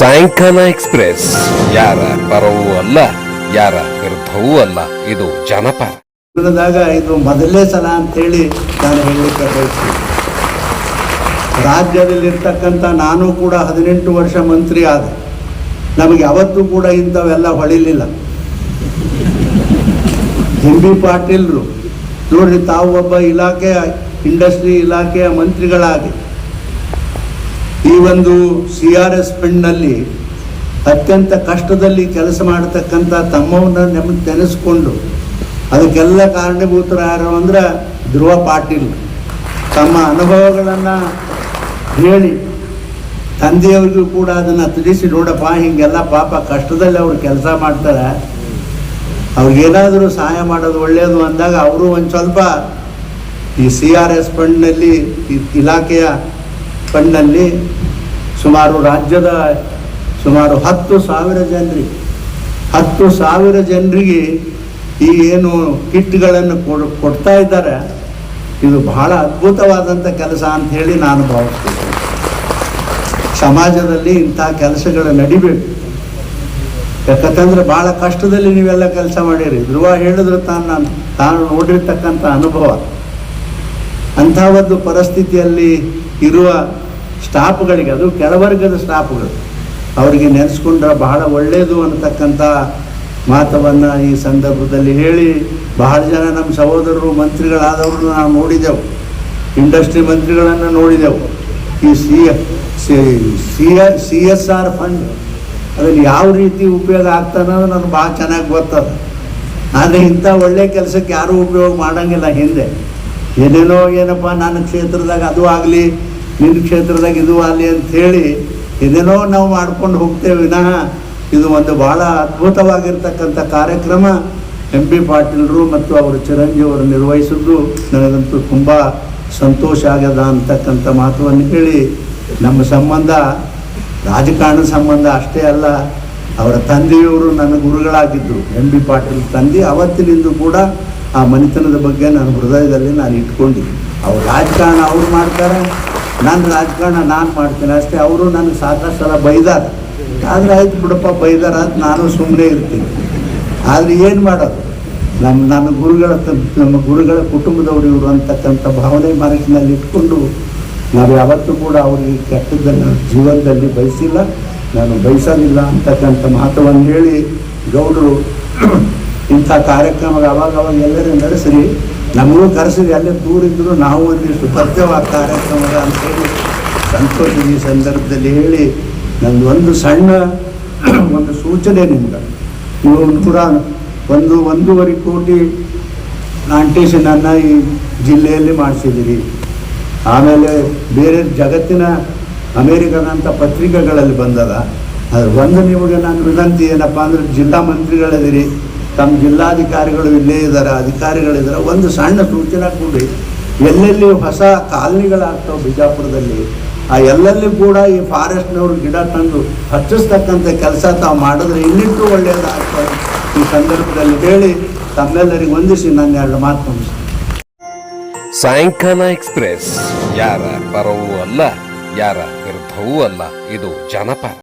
ಸಾಯಂಕಾಲ ಎಕ್ಸ್ಪ್ರೆಸ್. ಯಾರ ಪರವೂ ಅಲ್ಲ, ಯಾರ ವಿರುದ್ಧವೂ ಅಲ್ಲ, ಇದು ಜನಪರ. ಇದು ಮೊದಲನೇ ಸಲ ಅಂತೇಳಿ ನಾನು ಹೇಳಲಿಕ್ಕೆ ಬಯಸ್ತೀನಿ. ರಾಜ್ಯದಲ್ಲಿರ್ತಕ್ಕಂಥ ನಾನು ಕೂಡ ಹದಿನೆಂಟು ವರ್ಷ ಮಂತ್ರಿ ಆದೆ. ನಮಗೆ ಯಾವತ್ತೂ ಕೂಡ ಇಂಥವೆಲ್ಲ ಹೊಳಿಲಿಲ್ಲ. ಎಂ ಬಿ ಪಾಟೀಲ್ರು ನೋಡ್ರಿ ತಾವು ಒಬ್ಬ ಇಲಾಖೆಯ, ಇಂಡಸ್ಟ್ರಿ ಇಲಾಖೆಯ ಮಂತ್ರಿಗಳಾಗಿ ಈ ಒಂದು ಸಿ ಆರ್ ಎಸ್ ಫಂಡ್ನಲ್ಲಿ ಅತ್ಯಂತ ಕಷ್ಟದಲ್ಲಿ ಕೆಲಸ ಮಾಡತಕ್ಕಂಥ ತಮ್ಮವನ್ನ ನೆಮ್ ನೆನೆಸ್ಕೊಂಡು ಅದಕ್ಕೆಲ್ಲ ಕಾರಣೀಭೂತರು ಯಾರು ಅಂದ್ರೆ ಧ್ರುವ ಪಾಟೀಲ್. ತಮ್ಮ ಅನುಭವಗಳನ್ನು ಹೇಳಿ, ತಂದೆಯವ್ರಿಗೂ ಕೂಡ ಅದನ್ನು ತಿಳಿಸಿ, ನೋಡಪ್ಪ, ಹಿಂಗೆಲ್ಲ ಪಾಪ ಕಷ್ಟದಲ್ಲಿ ಅವ್ರು ಕೆಲಸ ಮಾಡ್ತಾರೆ. ಅವ್ರಿಗೇನಾದರೂ ಸಹಾಯ ಮಾಡೋದು ಒಳ್ಳೆಯದು ಅಂದಾಗ ಅವರು ಒಂದು ಸ್ವಲ್ಪ ಈ ಸಿ ಆರ್ ಎಸ್ ಫಂಡ್ನಲ್ಲಿ ಇಲಾಖೆಯ ಫಂಡ್ನಲ್ಲಿ ಸುಮಾರು ರಾಜ್ಯದ ಸುಮಾರು ಹತ್ತು ಸಾವಿರ ಜನರಿಗೆ, ಹತ್ತು ಸಾವಿರ ಜನರಿಗೆ ಈ ಏನು ಕಿಟ್ಗಳನ್ನು ಕೊಡ್, ಕೊಡ್ತಾ ಇದ್ದಾರೆ. ಇದು ಬಹಳ ಅದ್ಭುತವಾದಂಥ ಕೆಲಸ ಅಂತ ಹೇಳಿ ನಾನು ಭಾವಿಸ್ತೀನಿ. ಸಮಾಜದಲ್ಲಿ ಇಂಥ ಕೆಲಸಗಳು ನಡಿಬೇಕು. ಯಾಕಂತಂದ್ರೆ ಭಾಳ ಕಷ್ಟದಲ್ಲಿ ನೀವೆಲ್ಲ ಕೆಲಸ ಮಾಡಿರಿ. ಧ್ರುವ ಹೇಳಿದ್ರು ತಾನು ನಾನು, ತಾನು ನೋಡಿರ್ತಕ್ಕಂಥ ಅನುಭವ. ಅಂಥ ಒಂದು ಪರಿಸ್ಥಿತಿಯಲ್ಲಿ ಇರುವ ಸ್ಟಾಫ್ಗಳಿಗೆ, ಅದು ಕೆಳವರ್ಗದ ಸ್ಟಾಫ್ಗಳು, ಅವರಿಗೆ ನೆನೆಸ್ಕೊಂಡ್ರೆ ಬಹಳ ಒಳ್ಳೆಯದು ಅನ್ನತಕ್ಕಂಥ ಮಾತವನ್ನು ಈ ಸಂದರ್ಭದಲ್ಲಿ ಹೇಳಿ, ಬಹಳ ಜನ ನಮ್ಮ ಸಹೋದರರು ಮಂತ್ರಿಗಳಾದವರು ನಾವು ನೋಡಿದೆವು, ಇಂಡಸ್ಟ್ರಿ ಮಂತ್ರಿಗಳನ್ನು ನೋಡಿದೆವು. ಈ C C C S R fund ಅದರಲ್ಲಿ ಯಾವ ರೀತಿ ಉಪಯೋಗ ಆಗ್ತಾನೋ ನನಗೆ ಭಾಳ ಚೆನ್ನಾಗಿ ಗೊತ್ತದ. ಆದರೆ ಇಂಥ ಒಳ್ಳೆ ಕೆಲಸಕ್ಕೆ ಯಾರೂ ಉಪಯೋಗ ಮಾಡೋಂಗಿಲ್ಲ ಹಿಂದೆ. ಏನೇನೋ ಏನಪ್ಪ, ನನ್ನ ಕ್ಷೇತ್ರದಾಗ ಅದು ಆಗಲಿ ನಿನ್ನ ಕ್ಷೇತ್ರದಾಗ ಇದು ಅಂತ ಅಂಥೇಳಿ ಇದೇನೋ ನಾವು ಮಾಡ್ಕೊಂಡು ಹೋಗ್ತೇವೆ ವಿನಃ ಇದು ಒಂದು ಭಾಳ ಅದ್ಭುತವಾಗಿರ್ತಕ್ಕಂಥ ಕಾರ್ಯಕ್ರಮ. ಎಂ ಬಿ ಪಾಟೀಲರು ಮತ್ತು ಅವರು ಚಿರಂಜೀವರು ನಿರ್ವಹಿಸಿದ್ದು ನನಗಂತೂ ತುಂಬ ಸಂತೋಷ ಆಗ್ಯದ ಅಂತಕ್ಕಂಥ ಮಾತುವನ್ನು ಹೇಳಿ ನಮ್ಮ ಸಂಬಂಧ, ರಾಜಕಾರಣ ಸಂಬಂಧ ಅಷ್ಟೇ ಅಲ್ಲ, ಅವರ ತಂದೆಯವರು ನನ್ನ ಗುರುಗಳಾಗಿದ್ದರು ಎಂ ಬಿ ಪಾಟೀಲ್ ತಂದೆ ಅವತ್ತಿನಿಂದ ಕೂಡ ಆ ಮನೆತನದ ಬಗ್ಗೆ ನನ್ನ ಹೃದಯದಲ್ಲಿ ನಾನು ಇಟ್ಕೊಂಡಿದ್ದೆ ಅವ್ರು ರಾಜಕಾರಣ ಅವ್ರು ಮಾಡ್ತಾರೆ ನನ್ನ ರಾಜಕಾರಣ ನಾನು ಮಾಡ್ತೀನಿ ಅಷ್ಟೇ, ಅವರು ನನಗೆ ಸಾಕಷ್ಟು ಸಲ ಬೈದಾರ. ಆದರೆ ಆಯ್ತು ಬಿಡಪ್ಪ, ಬೈದಾರ ಅಂತ ನಾನು ಸುಮ್ಮನೆ ಇರ್ತೀನಿ. ಆದರೆ ಏನು ಮಾಡೋದು? ನಮ್ಮ ನನ್ನ ಗುರುಗಳ ನಮ್ಮ ಗುರುಗಳ ಕುಟುಂಬದವರು ಇವರು ಅಂತಕ್ಕಂಥ ಭಾವನೆ ಮನಸ್ಸಿನಲ್ಲಿ ಇಟ್ಕೊಂಡು ನಾವು ಯಾವತ್ತೂ ಕೂಡ ಅವರಿಗೆ ಕೆಟ್ಟದ್ದನ್ನು ಜೀವನದಲ್ಲಿ ಬಯಸಿಲ್ಲ, ನಾನು ಬಯಸಲಿಲ್ಲ ಅಂತಕ್ಕಂಥ ಮಾತವನ್ನು ಹೇಳಿ ಗೌಡರು ಇಂಥ ಕಾರ್ಯಕ್ರಮ ಅವಾಗ ಅವಾಗ ಎಲ್ಲರೂ ನಡೆಸಿರಿ ನಮಗೂ ಕರೆಸಿದ್ರೆ ಅಲ್ಲೇ ದೂರ ನಾವು ಒಂದಿಷ್ಟು ಪಥ್ಯವಾದ ಕಾರ್ಯಕ್ರಮದ ಅಂತೇಳಿ ಸಂತೋಷ ಈ ಸಂದರ್ಭದಲ್ಲಿ ಹೇಳಿ ನಂದು ಒಂದು ಸಣ್ಣ ಒಂದು ಸೂಚನೆ ನಿಮ್ಗೆ ಇವನು ಕೂಡ ಒಂದು ಒಂದೂವರೆ ಕೋಟಿ ಪ್ಲಾಂಟೇಷನನ್ನು ಈ ಜಿಲ್ಲೆಯಲ್ಲಿ ಮಾಡಿಸಿದ್ದೀರಿ ಆಮೇಲೆ ಬೇರೆ ಜಗತ್ತಿನ ಅಮೇರಿಕಾದಂಥ ಪತ್ರಿಕೆಗಳಲ್ಲಿ ಬಂದದ. ಅದು ಒಂದು ನಿಮಗೆ ನಾನು ವಿನಂತಿ ಏನಪ್ಪ ಅಂದರೆ ಜಿಲ್ಲಾ ಮಂತ್ರಿಗಳಿದ್ದೀರಿ ತಮ್ಮ ಜಿಲ್ಲಾಧಿಕಾರಿಗಳು ಇಲ್ಲೇ ಇದ್ದಾರೆ ಅಧಿಕಾರಿಗಳಿದ್ದಾರೆ ಒಂದು ಸಣ್ಣ ಸೂಚನೆ ಕೊಡಿ. ಎಲ್ಲೆಲ್ಲಿ ಹೊಸ ಕಾಲನಿಗಳಾಗ್ತವೆ ಬಿಜಾಪುರದಲ್ಲಿ, ಆ ಎಲ್ಲೆಲ್ಲಿ ಕೂಡ ಈ ಫಾರೆಸ್ಟ್ನವರು ಗಿಡ ತಂದು ಹಚ್ಚಿಸ್ತಕ್ಕಂಥ ಕೆಲಸ ತಾವು ಮಾಡಿದ್ರೆ ಇನ್ನಿಟ್ಟು ಒಳ್ಳೆಯದಾಗ್ತದೆ ಈ ಸಂದರ್ಭದಲ್ಲಿ ಹೇಳಿ ತಮ್ಮೆಲ್ಲರಿಗೆ ವಂದಿಸಿ ನನ್ನ ಎರಡು ಮಾತು ಸಾಯಂಕಾಲ ಎಕ್ಸ್ಪ್ರೆಸ್. ಯಾರ ಪರವೂ ಅಲ್ಲ, ಯಾರ ವಿರುದ್ಧವೂ ಅಲ್ಲ, ಇದು ಜನಪರ.